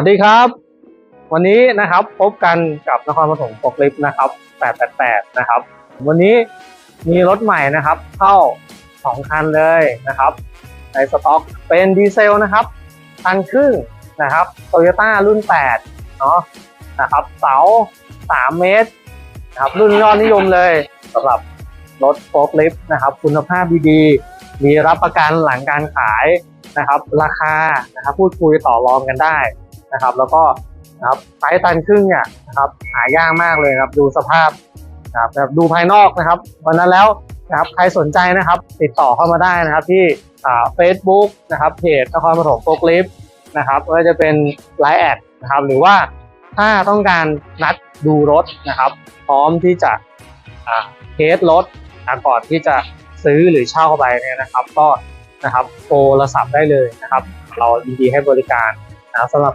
วัสดีครับ วันนี้นะครับพบกันกับนครปฐมโฟกลิฟนะครับ 888 นะครับ วันนี้มีรถใหม่นะครับ เข้า 2 คันเลยนะครับ ในสต็อกเป็นดีเซลนะครับตันครึ่งนะครับโตโยต้ารุ่น 8 เนาะนะครับ เสา 3 เมตรนะครับรุ่นยอดนิยมเลยสำหรับรถโฟกลิฟต์นะครับ คุณภาพดีๆ มีรับประกันหลังการขายนะครับ ราคานะครับพูดคุยต่อรองกันได้ นะครับ แล้วก็นะครับไซส์ตันครึ่งเนี่ยนะครับหายากมากเลยครับ ดูสภาพนะครับแบบดูภายนอกนะครับวันนั้นแล้วนะครับใครสนใจนะครับติดต่อเข้ามาได้นะครับที่เฟซบุ๊กนะครับเพจนครปฐมโฟกลิฟนะครับก็จะเป็นไลน์แอดนะครับหรือว่าถ้าต้องการนัดดูรถนะครับ พร้อมที่จะเทสรถก่อนที่จะซื้อหรือเช่าไปเนี่ยนะครับ ก็นะครับโทรศัพท์ได้เลยนะครับ เรายินดีให้บริการนะครับสำหรับ